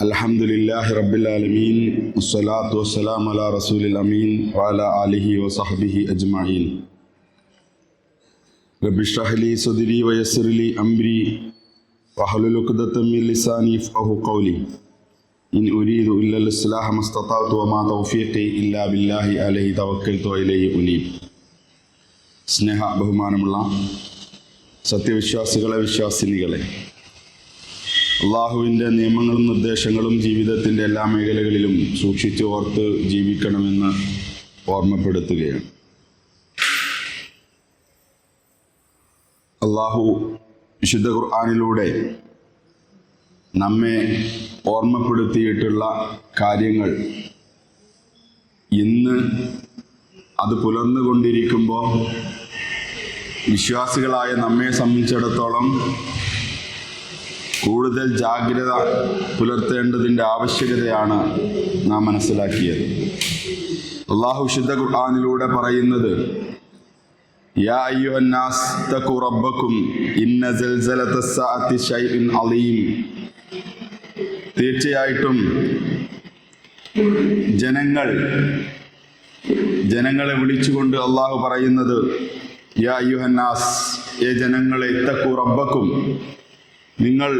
الحمد لله رب العالمين والصلاة والسلام على رسول الأمين وعلى آله وصحبه أجمعين رب اشرح لي صدري ويسر لي أمري واحلل عقدة من لساني يفقهوا قولي إن أريد إلا الإصلاح ما استطعت وما توفيقي إلا بالله عليه توكلت وإليه أنيب സ്നേഹ ബഹുമാനമുള്ള സത്യവിശ്വാസികളെ വിശ്വാസിനികളെ അള്ളാഹുവിന്റെ നിയമങ്ങളും നിർദ്ദേശങ്ങളും ജീവിതത്തിന്റെ എല്ലാ മേഖലകളിലും സൂക്ഷിച്ച് ഓർത്ത് ജീവിക്കണമെന്ന് ഓർമ്മപ്പെടുത്തുകയാണ്. അള്ളാഹു വിശുദ്ധ ഖുർആാനിലൂടെ നമ്മെ ഓർമ്മപ്പെടുത്തിയിട്ടുള്ള കാര്യങ്ങൾ ഇന്ന് അത് പുലർന്നുകൊണ്ടിരിക്കുമ്പോൾ വിശ്വാസികളായ നമ്മെ സംബന്ധിച്ചിടത്തോളം കൂടുതൽ ജാഗ്രത പുലർത്തേണ്ടതിന്റെ ആവശ്യകതയാണ് നാം മനസ്സിലാക്കിയത്. അള്ളാഹു ശുദ്ധ ഖുർആാനിലൂടെ പറയുന്നത് തീർച്ചയായിട്ടും ജനങ്ങൾ ജനങ്ങളെ വിളിച്ചുകൊണ്ട് അള്ളാഹു പറയുന്നത് യാ അയ്യുഹന്നാസ് ഏ ജനങ്ങളെ തഖു റബ്ബക്കും നിങ്ങൾ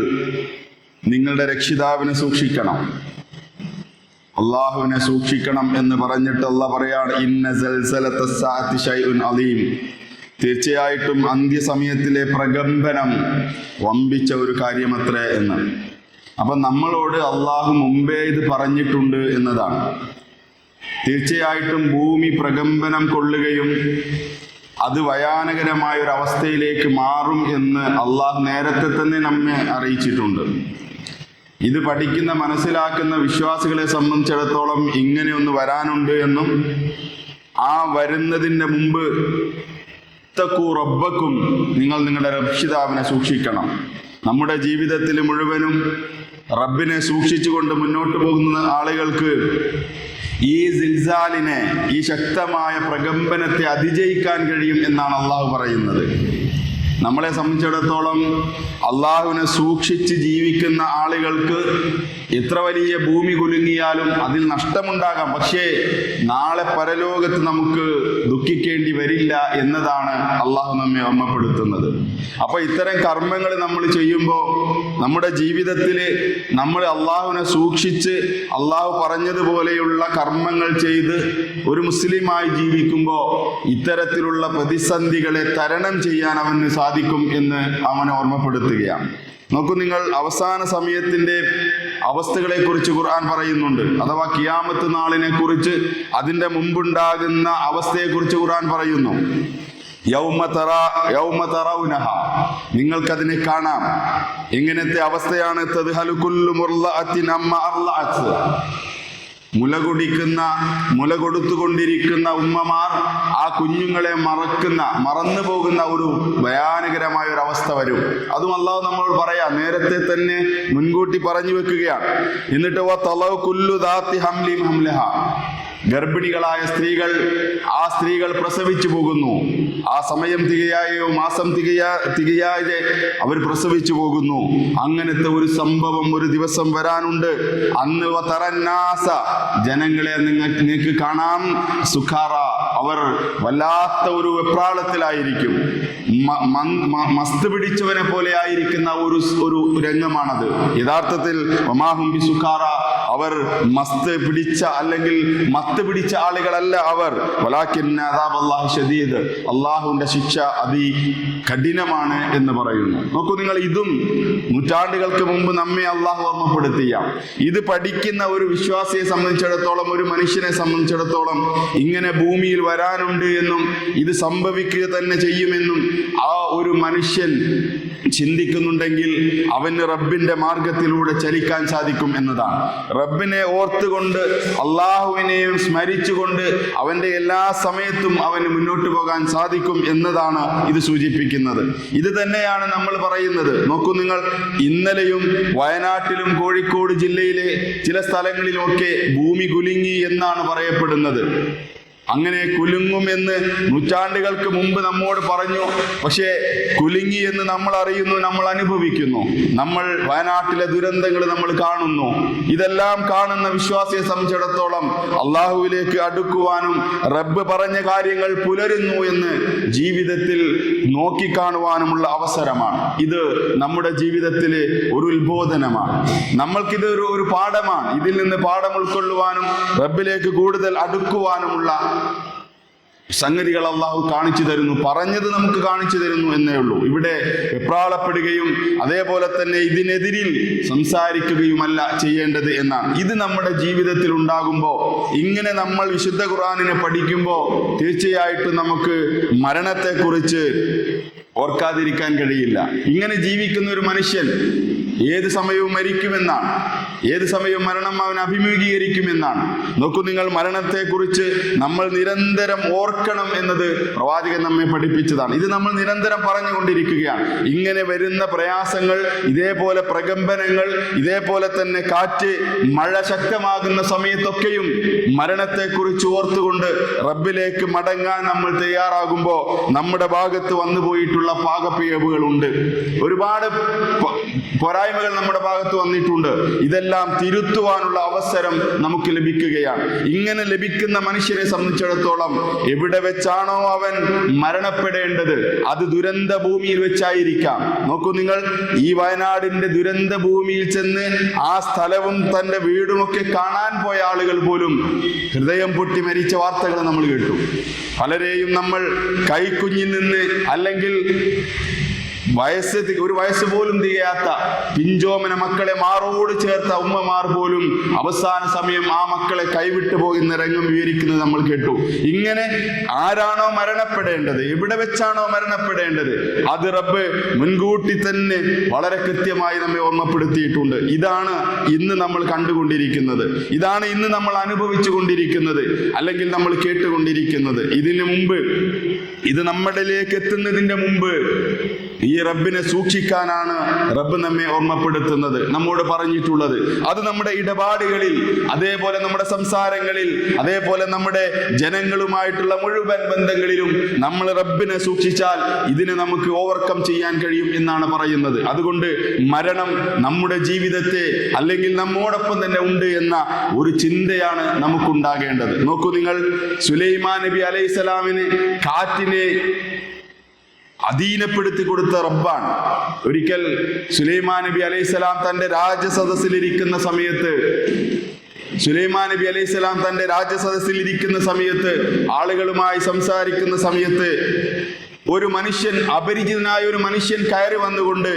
നിങ്ങളുടെ രക്ഷിതാവിനെ സൂക്ഷിക്കണം. അള്ളാഹുവിനെ സൂക്ഷിക്കണം എന്ന് പറഞ്ഞിട്ട് അല്ല പറയാണ് ഇന്ന അലീം. തീർച്ചയായിട്ടും അന്ത്യസമയത്തിലെ പ്രകമ്പനം വമ്പിച്ച ഒരു കാര്യമത്രേ എന്ന്. അപ്പൊ നമ്മളോട് അള്ളാഹു മുമ്പേ ഇത് പറഞ്ഞിട്ടുണ്ട് എന്നതാണ്. തീർച്ചയായിട്ടും ഭൂമി പ്രകമ്പനം കൊള്ളുകയും അത് ഭയാനകരമായ ഒരു അവസ്ഥയിലേക്ക് മാറും എന്ന് അള്ളാഹ് നേരത്തെ തന്നെ നമ്മെ അറിയിച്ചിട്ടുണ്ട്. ഇത് പഠിക്കുന്ന മനസ്സിലാക്കുന്ന വിശ്വാസികളെ സംബന്ധിച്ചിടത്തോളം ഇങ്ങനെ ഒന്ന് വരാനുണ്ട് എന്നും ആ വരുന്നതിന്റെ മുമ്പ് തക്കു നിങ്ങൾ നിങ്ങളുടെ രക്ഷിതാവിനെ സൂക്ഷിക്കണം. നമ്മുടെ ജീവിതത്തിൽ മുഴുവനും റബ്ബിനെ സൂക്ഷിച്ചുകൊണ്ട് മുന്നോട്ട് പോകുന്ന ആളുകൾക്ക് ഈ സിൽസാലിനെ ഈ ശക്തമായ പ്രകമ്പനത്തെ അതിജയിക്കാൻ കഴിയും എന്നാണ് അള്ളാഹു പറയുന്നത്. നമ്മളെ സംബന്ധിച്ചിടത്തോളം അള്ളാഹുവിനെ സൂക്ഷിച്ച് ജീവിക്കുന്ന ആളുകൾക്ക് എത്ര വലിയ ഭൂമി കുലുങ്ങിയാലും അതിൽ നഷ്ടമുണ്ടാകാം. പക്ഷേ നാളെ പരലോകത്ത് നമുക്ക് ദുഃഖിക്കേണ്ടി വരില്ല എന്നതാണ് അള്ളാഹു നമ്മെ ഓർമ്മപ്പെടുത്തുന്നത്. അപ്പൊ ഇത്തരം കർമ്മങ്ങൾ നമ്മൾ ചെയ്യുമ്പോൾ നമ്മുടെ ജീവിതത്തിൽ നമ്മൾ അള്ളാഹുവിനെ സൂക്ഷിച്ച് അള്ളാഹു പറഞ്ഞതുപോലെയുള്ള കർമ്മങ്ങൾ ചെയ്ത് ഒരു മുസ്ലിമായി ജീവിക്കുമ്പോൾ ഇത്തരത്തിലുള്ള പ്രതിസന്ധികളെ തരണം ചെയ്യാൻ അവന് സാധിക്കും എന്ന് അവനെ ഓർമ്മപ്പെടുത്തുകയാണ്. നോക്കൂ നിങ്ങൾ അവസാന സമയത്തിന്റെ അവസ്ഥകളെ കുറിച്ച് ഖുർആൻ പറയുന്നുണ്ട്. അഥവാ കിയാമത്ത് നാളിനെ കുറിച്ച് അതിന്റെ മുമ്പുണ്ടാകുന്ന അവസ്ഥയെ കുറിച്ച് ഖുർആൻ പറയുന്നു. യൗമ തറ യൗമ തറൗനഹ. നിങ്ങൾക്കതിനെ കാണാം. ഇങ്ങനത്തെ അവസ്ഥയാണ് മുല കുടിക്കുന്ന മുല കൊടുത്തുകൊണ്ടിരിക്കുന്ന ഉമ്മമാർ ആ കുഞ്ഞുങ്ങളെ മറക്കുന്ന മറന്നു പോകുന്ന ഒരു ഭയാനകരമായ ഒരു അവസ്ഥ വരും. അതും അല്ലാതെ നമ്മളോട് പറയാം നേരത്തെ തന്നെ മുൻകൂട്ടി പറഞ്ഞു വെക്കുകയാണ്. എന്നിട്ട് കുല്ലു ദാത്തി ഹംലിം ഹംലഹ. ഗർഭിണികളായ സ്ത്രീകൾ ആ സ്ത്രീകൾ പ്രസവിച്ചു പോകുന്നു. ആ സമയം തികയായോ? മാസം തികയാ തികയാതെ അവർ പ്രസവിച്ചു പോകുന്നു. അങ്ങനത്തെ ഒരു സംഭവം ഒരു ദിവസം വരാനുണ്ട്. അന്ന് തറന്നാസ ജനങ്ങളെ നിങ്ങൾക്ക് നിങ്ങൾക്ക് കാണാം. സുഖാറ. അവർ വല്ലാത്ത ഒരു വെപ്രാളത്തിലായിരിക്കും. മസ്ത് പിടിച്ചവനെ പോലെ ആയിരിക്കുന്ന ഒരു ഒരു രംഗമാണത്. യഥാർത്ഥത്തിൽ അവർ മസ്ത് പിടിച്ച അല്ലെങ്കിൽ മത്ത് പിടിച്ച ആളുകളല്ല അവർ. ഷദീദ് അള്ളാഹുവിന്റെ ശിക്ഷ അതി കഠിനമാണ് എന്ന് പറയുന്നു. നോക്കൂ നിങ്ങൾ ഇതും നൂറ്റാണ്ടുകൾക്ക് മുമ്പ് നമ്മെ അള്ളാഹു ഓർമ്മപ്പെടുത്തിയ. ഇത് പഠിക്കുന്ന ഒരു വിശ്വാസിയെ സംബന്ധിച്ചിടത്തോളം ഒരു മനുഷ്യനെ സംബന്ധിച്ചിടത്തോളം ഇങ്ങനെ ഭൂമിയിൽ വരാനുണ്ട് എന്നും ഇത് സംഭവിക്കുക തന്നെ ചെയ്യുമെന്നും ആ ഒരു മനുഷ്യൻ ചിന്തിക്കുന്നുണ്ടെങ്കിൽ അവന് റബ്ബിന്റെ മാർഗത്തിലൂടെ ചലിക്കാൻ സാധിക്കും എന്നതാണ്. റബ്ബിനെ ഓർത്തുകൊണ്ട് അള്ളാഹുവിനെയും സ്മരിച്ചുകൊണ്ട് അവന്റെ എല്ലാ സമയത്തും അവന് മുന്നോട്ട് പോകാൻ സാധിക്കും എന്നതാണ് ഇത് സൂചിപ്പിക്കുന്നത്. ഇത് തന്നെയാണ് നമ്മൾ പറയുന്നത്. നോക്കൂ നിങ്ങൾ ഇന്നലെയും വയനാട്ടിലും കോഴിക്കോട് ജില്ലയിലെ ചില സ്ഥലങ്ങളിലുമൊക്കെ ഭൂമി കുലുങ്ങി എന്നാണ് പറയപ്പെടുന്നത്. അങ്ങനെ കുലുങ്ങുമെന്ന് നൂറ്റാണ്ടുകൾക്ക് മുമ്പ് നമ്മോട് പറഞ്ഞു. പക്ഷേ കുലുങ്ങി എന്ന് നമ്മൾ അറിയുന്നു നമ്മൾ അനുഭവിക്കുന്നു. നമ്മൾ വയനാട്ടിലെ ദുരന്തങ്ങൾ നമ്മൾ കാണുന്നു. ഇതെല്ലാം കാണുന്ന വിശ്വാസിയെ സംബന്ധിച്ചിടത്തോളം അള്ളാഹുവിലേക്ക് അടുക്കുവാനും റബ്ബ് പറഞ്ഞ കാര്യങ്ങൾ പുലരുന്നു എന്ന് ജീവിതത്തിൽ നോക്കിക്കാണുവാനുമുള്ള അവസരമാണ്. ഇത് നമ്മുടെ ജീവിതത്തിലെ ഒരു ഉത്ബോധനമാണ്. നമ്മൾക്കിത് ഒരു ഒരു പാഠമാണ്. ഇതിൽ നിന്ന് പാഠം ഉൾക്കൊള്ളുവാനും റബ്ബിലേക്ക് കൂടുതൽ അടുക്കുവാനുമുള്ള സംഗതികൾ അള്ളാഹു കാണിച്ചു തരുന്നു പറഞ്ഞത് നമുക്ക് കാണിച്ചു തരുന്നു എന്നേ ഉള്ളൂ. ഇവിടെ വെപ്രാളപ്പെടുകയും അതേപോലെ തന്നെ ഇതിനെതിരിൽ സംസാരിക്കുകയുമല്ല ചെയ്യേണ്ടത് എന്നാണ്. ഇത് നമ്മുടെ ജീവിതത്തിൽ ഉണ്ടാകുമ്പോൾ ഇങ്ങനെ നമ്മൾ വിശുദ്ധ ഖുറാനിനെ പഠിക്കുമ്പോൾ തീർച്ചയായിട്ടും നമുക്ക് മരണത്തെക്കുറിച്ച് ഓർക്കാതിരിക്കാൻ കഴിയില്ല. ഇങ്ങനെ ജീവിക്കുന്ന ഒരു മനുഷ്യൻ ഏത് സമയവും മരിക്കുമെന്നാണ്. ഏത് സമയവും മരണം അവൻ അഭിമുഖീകരിക്കുമെന്നാണ്. നോക്കൂ നിങ്ങൾ മരണത്തെക്കുറിച്ച് നമ്മൾ നിരന്തരം ഓർക്കണം എന്നത് പ്രവാചകൻ നമ്മെ പഠിപ്പിച്ചതാണ്. ഇത് നമ്മൾ നിരന്തരം പറഞ്ഞുകൊണ്ടിരിക്കുകയാണ്. ഇങ്ങനെ വരുന്ന പ്രയാസങ്ങൾ ഇതേപോലെ പ്രകമ്പനങ്ങൾ ഇതേപോലെ തന്നെ കാറ്റ് മഴ ശക്തമാകുന്ന സമയത്തൊക്കെയും മരണത്തെക്കുറിച്ച് ഓർത്തുകൊണ്ട് റബ്ബിലേക്ക് മടങ്ങാൻ നമ്മൾ തയ്യാറാകുമ്പോൾ നമ്മുടെ ഭാഗത്ത് വന്നു പോയിട്ടുള്ള പാകപ്പിഴവുകളുണ്ട്. ഒരുപാട് പോരായ്മകൾ നമ്മുടെ ഭാഗത്ത് വന്നിട്ടുണ്ട്. ഇതെല്ലാം തിരുത്തുവാനുള്ള അവസരം നമുക്ക് ലഭിക്കുകയാണ്. ഇങ്ങനെ ലഭിക്കുന്ന മനുഷ്യരെ സംബന്ധിച്ചിടത്തോളം എവിടെ വെച്ചാണോ അവൻ മരണപ്പെടേണ്ടത് അത് ദുരന്ത ഭൂമിയിൽ വെച്ചായിരിക്കാം. നോക്കൂ നിങ്ങൾ ഈ വയനാടിന്റെ ദുരന്ത ഭൂമിയിൽ ചെന്ന് ആ സ്ഥലവും തന്റെ വീടുമൊക്കെ കാണാൻ പോയ ആളുകൾ പോലും ഹൃദയം പൊട്ടി മരിച്ച വാർത്തകൾ നമ്മൾ കേട്ടു. പലരെയും നമ്മൾ കൈക്കുഞ്ഞിൽ നിന്ന് അല്ലെങ്കിൽ വയസ്സ് ഒരു വയസ്സ് പോലും തികയാത്ത പിഞ്ചോമന മക്കളെ മാറോട് ചേർത്ത ഉമ്മമാർ പോലും അവസാന സമയം ആ മക്കളെ കൈവിട്ടു പോകുന്ന രംഗം വിവരിക്കുന്നത് നമ്മൾ കേട്ടു. ഇങ്ങനെ ആരാണോ മരണപ്പെടേണ്ടത്? എവിടെ വെച്ചാണോ മരണപ്പെടേണ്ടത്? അത് റബ്ബ് മുൻകൂട്ടി തന്നെ വളരെ കൃത്യമായി നമ്മെ ഓർമ്മപ്പെടുത്തിയിട്ടുണ്ട്. ഇതാണ് ഇന്ന് നമ്മൾ കണ്ടുകൊണ്ടിരിക്കുന്നത്. ഇതാണ് ഇന്ന് നമ്മൾ അനുഭവിച്ചു കൊണ്ടിരിക്കുന്നത്. അല്ലെങ്കിൽ നമ്മൾ കേട്ടുകൊണ്ടിരിക്കുന്നത്. ഇതിനു മുമ്പ് ഇത് നമ്മളിലേക്ക് എത്തുന്നതിന്റെ മുമ്പ് ഈ റബ്ബിനെ സൂക്ഷിക്കാനാണ് റബ്ബ് നമ്മെ ഓർമ്മപ്പെടുത്തുന്നത് നമ്മോട് പറഞ്ഞിട്ടുള്ളത്. അത് നമ്മുടെ ഇടപാടുകളിൽ അതേപോലെ നമ്മുടെ സംസാരങ്ങളിൽ അതേപോലെ നമ്മുടെ ജനങ്ങളുമായിട്ടുള്ള മുഴുവൻ ബന്ധങ്ങളിലും നമ്മൾ റബ്ബിനെ സൂക്ഷിച്ചാൽ ഇതിനെ നമുക്ക് ഓവർകം ചെയ്യാൻ കഴിയും എന്നാണ് പറയുന്നത്. അതുകൊണ്ട് മരണം നമ്മുടെ ജീവിതത്തെ അല്ലെങ്കിൽ നമ്മോടൊപ്പം തന്നെ ഉണ്ട് എന്ന ഒരു ചിന്തയാണ് നമുക്കുണ്ടാകേണ്ടത്. നോക്കൂ നിങ്ങൾ സുലൈമാൻ നബി അലൈഹി സ്വലാമിന് കാറ്റിനെ അധീനപ്പെടുത്തി കൊടുത്ത റബ്ബാണ്. ഒരിക്കൽ സുലൈമാൻ നബി അലൈഹിസ്സലാം തന്റെ രാജസദസ്സിലിരിക്കുന്ന സമയത്ത് സുലൈമാൻ നബി അലൈഹിസ്സലാം തന്റെ രാജസദസ്സിൽ ഇരിക്കുന്ന സമയത്ത് ആളുകളുമായി സംസാരിക്കുന്ന സമയത്ത് ഒരു മനുഷ്യൻ അപരിചിതനായ ഒരു മനുഷ്യൻ കയറി വന്നുകൊണ്ട്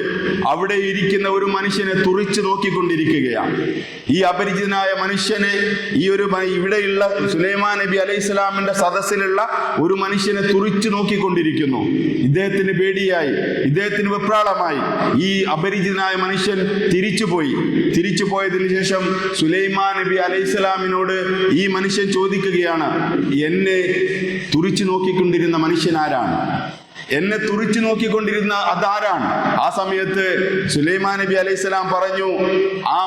അവിടെ ഇരിക്കുന്ന ഒരു മനുഷ്യനെ തുറിച്ചു നോക്കിക്കൊണ്ടിരിക്കുകയാണ്. ഈ അപരിചിതനായ മനുഷ്യനെ ഈ ഒരു ഇവിടെയുള്ള സുലൈമാൻ നബി അലൈഹി സ്വലാമിന്റെ സദസ്സിലുള്ള ഒരു മനുഷ്യനെ തുറിച്ചു നോക്കിക്കൊണ്ടിരിക്കുന്നു. ഇദ്ദേഹത്തിന് പേടിയായി ഇദ്ദേഹത്തിന് വെപ്രാളമായി. ഈ അപരിചിതനായ മനുഷ്യൻ തിരിച്ചുപോയി തിരിച്ചു പോയതിനു ശേഷം സുലൈമാൻ നബി അലൈഹി സ്വലാമിനോട് ഈ മനുഷ്യൻ ചോദിക്കുകയാണ് എന്നെ തുറിച്ചു നോക്കിക്കൊണ്ടിരുന്ന മനുഷ്യൻ ആരാണ്? എന്നെ തുറിച്ചു നോക്കിക്കൊണ്ടിരുന്ന അതാരാണ്? ആ സമയത്ത് സുലൈമാൻ നബി അലൈഹിസ്സലാം പറഞ്ഞു ആ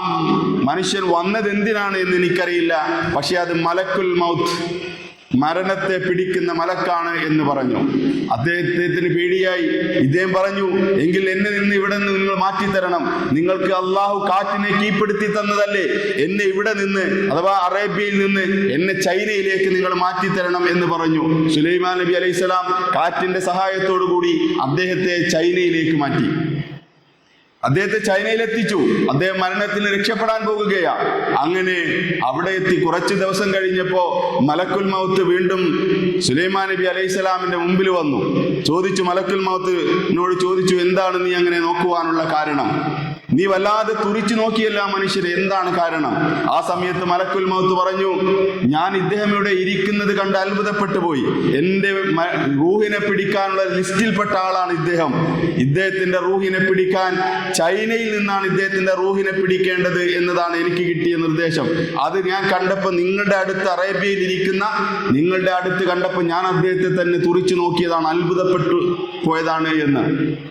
മനുഷ്യൻ വന്നത് എന്തിനാണ് എന്ന് എനിക്കറിയില്ല. പക്ഷെ അത് മലക്കുൽ മൗത്ത്. മരണത്തെ പിടിക്കുന്ന മലക്കാണ് എന്ന് പറഞ്ഞു. അദ്ദേഹത്തിന് പേടിയായി. ഇദ്ദേഹം പറഞ്ഞു എങ്കിൽ എന്നെ നിന്ന് ഇവിടെ നിന്ന് നിങ്ങൾ മാറ്റി തരണം നിങ്ങൾക്ക് അള്ളാഹു കാറ്റിനെ കീഴ്പ്പെടുത്തി തന്നതല്ലേ? എന്നെ ഇവിടെ നിന്ന് അഥവാ അറേബ്യയിൽ നിന്ന് എന്നെ ചൈനയിലേക്ക് നിങ്ങൾ മാറ്റി തരണം എന്ന് പറഞ്ഞു. സുലൈമാൻ നബി അലൈഹി സ്വലാം കാറ്റിന്റെ സഹായത്തോടു കൂടി അദ്ദേഹത്തെ ചൈനയിലേക്ക് മാറ്റി. അദ്ദേഹത്തെ ചൈനയിൽ എത്തിച്ചു അദ്ദേഹം മരണത്തിന് രക്ഷപ്പെടാൻ പോകുകയാ. അങ്ങനെ അവിടെ എത്തി കുറച്ച് ദിവസം കഴിഞ്ഞപ്പോ മലക്കുൽ മൗത്ത് വീണ്ടും സുലൈമാൻ നബി അലൈഹി സ്വലാമിന്റെ മുമ്പിൽ വന്നു. ചോദിച്ചു മലക്കുൽ മൗത്തിനോട് ചോദിച്ചു എന്താണ് നീ അങ്ങനെ നോക്കുവാനുള്ള കാരണം? നീ വല്ലാതെ തുറിച്ചു നോക്കിയല്ല മനുഷ്യരെ എന്താണ് കാരണം? ആ സമയത്ത് മലക്കുൽ മൗത്ത് പറഞ്ഞു ഞാൻ ഇദ്ദേഹം ഇവിടെ ഇരിക്കുന്നത് കണ്ട് അത്ഭുതപ്പെട്ടു പോയി. എന്റെ റൂഹിനെ പിടിക്കാനുള്ള ലിസ്റ്റിൽപ്പെട്ട ആളാണ് ഇദ്ദേഹം. ഇദ്ദേഹത്തിന്റെ റൂഹിനെ പിടിക്കാൻ ചൈനയിൽ നിന്നാണ് ഇദ്ദേഹത്തിന്റെ റൂഹിനെ പിടിക്കേണ്ടത് എന്നതാണ് എനിക്ക് കിട്ടിയ നിർദ്ദേശം. അത് ഞാൻ കണ്ടപ്പോൾ നിങ്ങളുടെ അടുത്ത് അറേബ്യയിൽ ഇരിക്കുന്ന നിങ്ങളുടെ അടുത്ത് കണ്ടപ്പോൾ ഞാൻ അദ്ദേഹത്തെ തന്നെ തുറിച്ചു നോക്കിയതാണ് അത്ഭുതപ്പെട്ടു പോയതാണ് എന്ന്.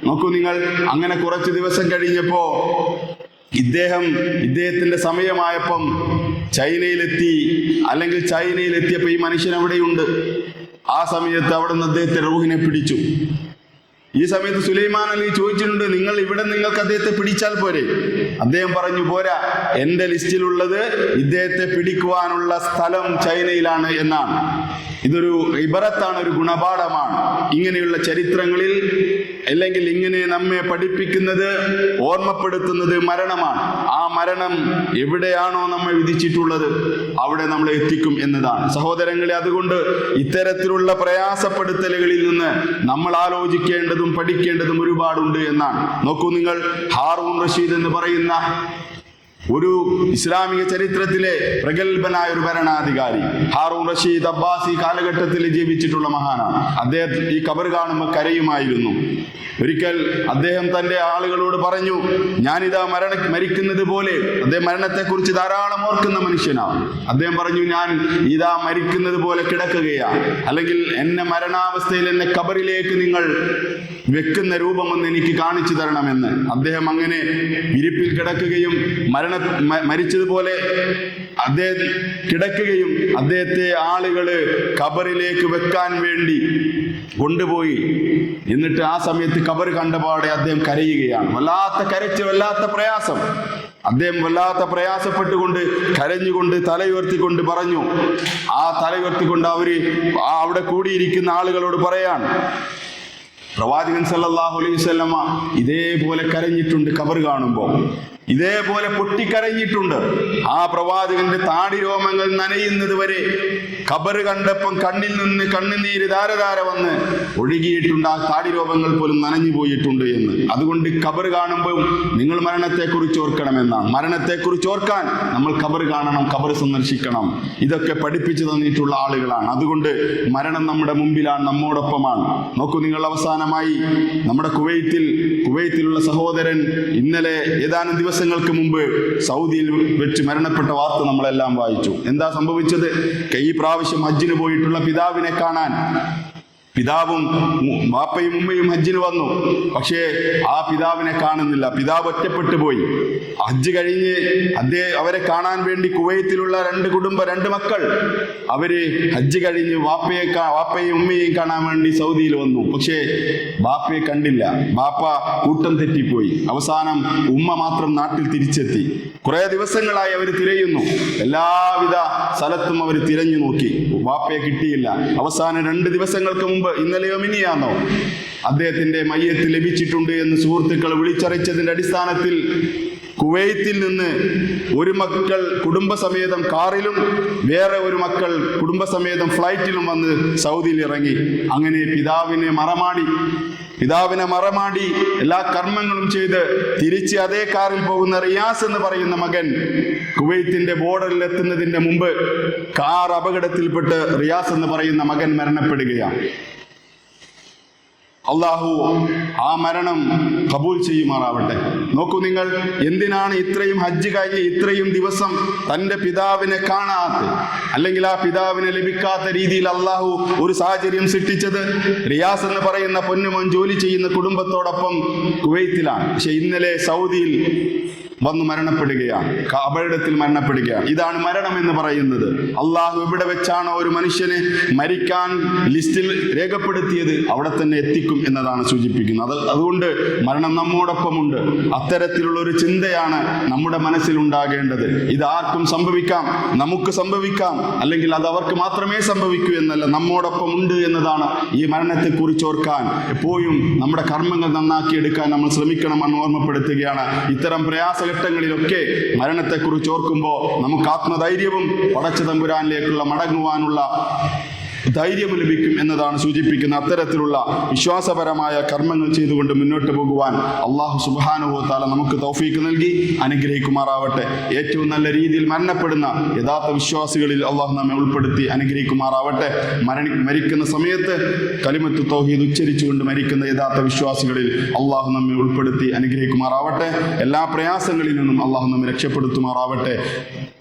നോക്കൂ നിങ്ങൾ അങ്ങനെ കുറച്ച് ദിവസം കഴിഞ്ഞപ്പോ ഇദ്ദേഹം ഇദ്ദേഹത്തിന്റെ സമയമായപ്പം ചൈനയിലെത്തി അല്ലെങ്കിൽ ചൈനയിലെത്തിയപ്പോൾ ഈ മനുഷ്യൻ അവിടെയുണ്ട്. ആ സമയത്ത് അവിടെ നിന്ന് അദ്ദേഹത്തെ റൂഹിനെ പിടിച്ചു. ഈ സമയത്ത് സുലൈമാൻ അലി ചോദിച്ചിട്ടുണ്ട് നിങ്ങൾ ഇവിടെ നിങ്ങൾക്ക് അദ്ദേഹത്തെ പിടിച്ചാൽ പോരെ? അദ്ദേഹം പറഞ്ഞു പോരാ എന്റെ ലിസ്റ്റിലുള്ളത് ഇദ്ദേഹത്തെ പിടിക്കുവാനുള്ള സ്ഥലം ചൈനയിലാണ് എന്നാണ്. ഇതൊരു ഇബറത്താണ് ഒരു ഗുണപാഠമാണ്. ഇങ്ങനെയുള്ള ചരിത്രങ്ങളിൽ അല്ലെങ്കിൽ ഇങ്ങനെ നമ്മെ പഠിപ്പിക്കുന്നത് ഓർമ്മപ്പെടുത്തുന്നത് മരണമാണ്. ആ മരണം എവിടെയാണോ നമ്മെ വിധിച്ചിട്ടുള്ളത് അവിടെ നമ്മളെ എത്തിക്കും എന്നതാണ്. സഹോദരങ്ങളെ അതുകൊണ്ട് ഇത്തരത്തിലുള്ള പ്രയാസപ്പെടുത്തലുകളിൽ നിന്ന് നമ്മൾ ആലോചിക്കേണ്ടതും പഠിക്കേണ്ടതും ഒരുപാടുണ്ട് എന്നാണ്. നോക്കൂ നിങ്ങൾ ഹാറൂൺ റഷീദ് എന്ന് പറയുന്ന ഒരു ഇസ്ലാമിക ചരിത്രത്തിലെ പ്രഗത്ഭനായ ഒരു ഭരണാധികാരി ഹാറൂൺ റഷീദ് അബ്ബാസി കാലഘട്ടത്തിൽ ജീവിച്ചിട്ടുള്ള മഹാനാണ്. അദ്ദേഹം ഈ കബർ കാണുമ്പോൾ കരയുമായിരുന്നു. ഒരിക്കൽ അദ്ദേഹം തന്റെ ആളുകളോട് പറഞ്ഞു ഞാനിതാ മരണ മരിക്കുന്നത് പോലെ അദ്ദേഹം മരണത്തെക്കുറിച്ച് ധാരാളം ഓർക്കുന്ന മനുഷ്യനാണ്. അദ്ദേഹം പറഞ്ഞു ഞാൻ ഇതാ മരിക്കുന്നത് പോലെ കിടക്കുകയാണ്. അല്ലെങ്കിൽ എന്നെ മരണാവസ്ഥയിൽ എന്നെ കബറിലേക്ക് നിങ്ങൾ വെക്കുന്ന രൂപമൊന്ന് എനിക്ക് കാണിച്ചു തരണമെന്ന്. അദ്ദേഹം അങ്ങനെ ഇരിപ്പിൽ കിടക്കുകയും മരണ മരിച്ചതുപോലെ അദ്ദേഹം കിടക്കുകയും അദ്ദേഹത്തെ ആളുകൾ കബറിലേക്ക് വെക്കാൻ വേണ്ടി കൊണ്ടുപോയി. എന്നിട്ട് ആ സമയത്ത് കബർ കണ്ടപാടെ അദ്ദേഹം കരയുകയാണ്. വല്ലാത്ത കരച്ച് വല്ലാത്ത പ്രയാസം. അദ്ദേഹം വല്ലാത്ത പ്രയാസപ്പെട്ടുകൊണ്ട് കരഞ്ഞുകൊണ്ട് തലയുയർത്തിക്കൊണ്ട് പറഞ്ഞു ആ തലയുയർത്തിക്കൊണ്ട് അവർ അവിടെ കൂടിയിരിക്കുന്ന ആളുകളോട് പറയാണ് പ്രവാചകൻ സല്ലാഹു അലൈഹി ഇതേപോലെ കരഞ്ഞിട്ടുണ്ട് കബർ കാണുമ്പോൾ ഇതേപോലെ പൊട്ടിക്കരഞ്ഞിട്ടുണ്ട്. ആ പ്രവാചകന്റെ താടി രോമങ്ങൾ നനയുന്നത് വരെ കബർ കണ്ടപ്പം കണ്ണിൽ നിന്ന് കണ്ണുനീര് ധാരധാര വന്ന് ഒഴുകിയിട്ടുണ്ട്. ആ താടി രോമങ്ങൾ പോലും നനഞ്ഞു പോയിട്ടുണ്ട് എന്ന്. അതുകൊണ്ട് കബർ കാണുമ്പോൾ നിങ്ങൾ മരണത്തെക്കുറിച്ച് ഓർക്കണമെന്നാണ് മരണത്തെക്കുറിച്ച് ഓർക്കാൻ നമ്മൾ കബർ കാണണം കബർ സന്ദർശിക്കണം. ഇതൊക്കെ പഠിപ്പിച്ചു തന്നിട്ടുള്ള ആളുകളാണ്. അതുകൊണ്ട് മരണം നമ്മുടെ മുമ്പിലാണ് നമ്മോടൊപ്പമാണ്. നോക്കൂ നിങ്ങൾ അവസാനമായി നമ്മുടെ കുവൈത്തിൽ കുവൈത്തിലുള്ള സഹോദരൻ ഇന്നലെ ഏതാനും ദിവസങ്ങൾക്ക് മുമ്പ് സൗദിയിൽ വെച്ച് മരണപ്പെട്ട വാർത്ത നമ്മളെല്ലാം വായിച്ചു. എന്താ സംഭവിച്ചത്? കൈ പ്രാവശ്യം ഹജ്ജിന് പോയിട്ടുള്ള പിതാവിനെ കാണാൻ പിതാവും ബാപ്പയും ഉമ്മയും ഹജ്ജിന് വന്നു. പക്ഷേ ആ പിതാവിനെ കാണുന്നില്ല. പിതാവ് ഒറ്റപ്പെട്ടു പോയി. ഹജ്ജ് കഴിഞ്ഞ് അദ്ദേഹം അവരെ കാണാൻ വേണ്ടി കുവൈത്തിലുള്ള രണ്ട് കുടുംബ രണ്ട് മക്കൾ അവർ ഹജ്ജ് കഴിഞ്ഞ് വാപ്പയെ വാപ്പയും ഉമ്മയെയും കാണാൻ വേണ്ടി സൗദിയിൽ വന്നു. പക്ഷേ ബാപ്പയെ കണ്ടില്ല. ബാപ്പ കൂട്ടം തെറ്റിപ്പോയി. അവസാനം ഉമ്മ മാത്രം നാട്ടിൽ തിരിച്ചെത്തി. കുറെ ദിവസങ്ങളായി അവർ തിരയുന്നു. എല്ലാവിധ സ്ഥലത്തും അവർ തിരഞ്ഞു നോക്കി. ബാപ്പയെ കിട്ടിയില്ല. അവസാനം രണ്ട് ദിവസങ്ങൾക്ക് മുമ്പ് ഇന്നലെയോ മിനിയാന്നോ അദ്ദേഹത്തിന്റെ മയ്യത്ത് ലഭിച്ചിട്ടുണ്ട് എന്ന് സുഹൃത്തുക്കൾ വിളിച്ചറിയിച്ചതിന്റെ അടിസ്ഥാനത്തിൽ കുവൈത്തിൽ നിന്ന് ഒരു മക്കൾ കുടുംബസമേതം കാറിലും വേറെ ഒരു മക്കൾ കുടുംബസമേതം ഫ്ലൈറ്റിലും വന്ന് സൗദിയിൽ ഇറങ്ങി. അങ്ങനെ പിതാവിനെ മറമാടി പിതാവിനെ മറമാടി എല്ലാ കർമ്മങ്ങളും ചെയ്ത് തിരിച്ച് അതേ കാറിൽ പോകുന്ന റിയാസ് എന്ന് പറയുന്ന മകൻ കുവൈത്തിന്റെ ബോർഡറിൽ എത്തുന്നതിന്റെ മുമ്പ് കാർ അപകടത്തിൽപ്പെട്ട് റിയാസ് എന്ന് പറയുന്ന മകൻ മരണപ്പെടുകയാണ്. അള്ളാഹു ആ മരണം കബൂൽ ചെയ്യുമാറാവട്ടെ. നോക്കൂ നിങ്ങൾ എന്തിനാണ് ഇത്രയും ഹജ്ജ് കഴിഞ്ഞ് ഇത്രയും ദിവസം തന്റെ പിതാവിനെ കാണാത്ത അല്ലെങ്കിൽ ആ പിതാവിനെ ലഭിക്കാത്ത രീതിയിൽ അള്ളാഹു ഒരു സാഹചര്യം സൃഷ്ടിച്ചത്? റിയാസ് എന്ന് പറയുന്ന പൊന്നുമോൻ ജോലി ചെയ്യുന്ന കുടുംബത്തോടൊപ്പം കുവൈത്തിലാണ്. പക്ഷെ ഇന്നലെ സൗദിയിൽ വന്നു മരണപ്പെടുകയാണ് അപകടത്തിൽ മരണപ്പെടുകയാണ് ഇതാണ് മരണം എന്ന് പറയുന്നത്. അള്ളാഹു എവിടെ വെച്ചാണ് ഒരു മനുഷ്യനെ മരിക്കാൻ ലിസ്റ്റിൽ രേഖപ്പെടുത്തിയത് അവിടെ തന്നെ എത്തിക്കും എന്നതാണ് സൂചിപ്പിക്കുന്നത്. അത് അതുകൊണ്ട് മരണം നമ്മോടൊപ്പമുണ്ട്. അത്തരത്തിലുള്ള ഒരു ചിന്തയാണ് നമ്മുടെ മനസ്സിൽ ഉണ്ടാകേണ്ടത് ഇത് ആർക്കും സംഭവിക്കാം. നമുക്ക് സംഭവിക്കാം. അല്ലെങ്കിൽ അത് അവർക്ക് മാത്രമേ സംഭവിക്കൂ എന്നല്ല നമ്മോടൊപ്പം ഉണ്ട് എന്നതാണ് ഈ മരണത്തെ കുറിച്ച് ഓർക്കാൻ. എപ്പോഴും നമ്മുടെ കർമ്മങ്ങൾ നന്നാക്കിയെടുക്കാൻ നമ്മൾ ശ്രമിക്കണമെന്ന് ഓർമ്മപ്പെടുത്തുകയാണ്. ഇത്തരം പ്രയാസഘട്ടങ്ങളിലൊക്കെ മരണത്തെക്കുറിച്ച് ഓർക്കുമ്പോൾ നമുക്ക് ആത്മധൈര്യവും പടച്ചു തമ്പുരാനിലേക്കുള്ള മടങ്ങുവാനുള്ള ധൈര്യം ലഭിക്കും എന്നതാണ് സൂചിപ്പിക്കുന്ന അത്തരത്തിലുള്ള വിശ്വാസപരമായ കർമ്മങ്ങൾ ചെയ്തുകൊണ്ട് മുന്നോട്ട് പോകുവാൻ അള്ളാഹു സുബാനുഭവ താല നമുക്ക് തൗഫീക്ക് നൽകി അനുഗ്രഹിക്കുമാറാവട്ടെ. ഏറ്റവും നല്ല രീതിയിൽ മരണപ്പെടുന്ന യഥാർത്ഥ വിശ്വാസികളിൽ അള്ളാഹു നമ്മെ ഉൾപ്പെടുത്തി അനുഗ്രഹിക്കുമാറാവട്ടെ. മരണി മരിക്കുന്ന സമയത്ത് കലിമത്ത് തൗഹീദ് ഉച്ചരിച്ചുകൊണ്ട് മരിക്കുന്ന യഥാർത്ഥ വിശ്വാസികളിൽ അള്ളാഹു നമ്മെ ഉൾപ്പെടുത്തി അനുഗ്രഹിക്കുമാറാവട്ടെ. എല്ലാ പ്രയാസങ്ങളിൽ നിന്നും അള്ളാഹു നമ്മെ രക്ഷപ്പെടുത്തുമാറാവട്ടെ.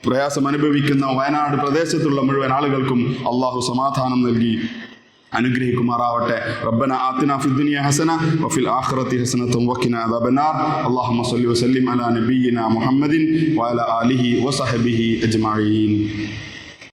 പ്രയാസം അനുഭവിക്കുന്ന വയനാട് പ്രദേശത്തുള്ള മുഴുവൻ ആളുകൾക്കും അള്ളാഹു സമാധാനം നൽകി. അനുഗ്രഹിക്കുമാറാവട്ടെ. റബ്ബന ആത്തിന ഫി ദുനിയ ഹസന വഫിൽ ആഖിറതി ഹസനത്തും വഖിന അദാബന്നാർ. അല്ലാഹുമ്മ സ്വല്ലി വസല്ലിം അലാ നബിയിന മുഹമ്മദിൻ വഅലാ ആലിഹി വസഹബിഹി അജ്മഈൻ.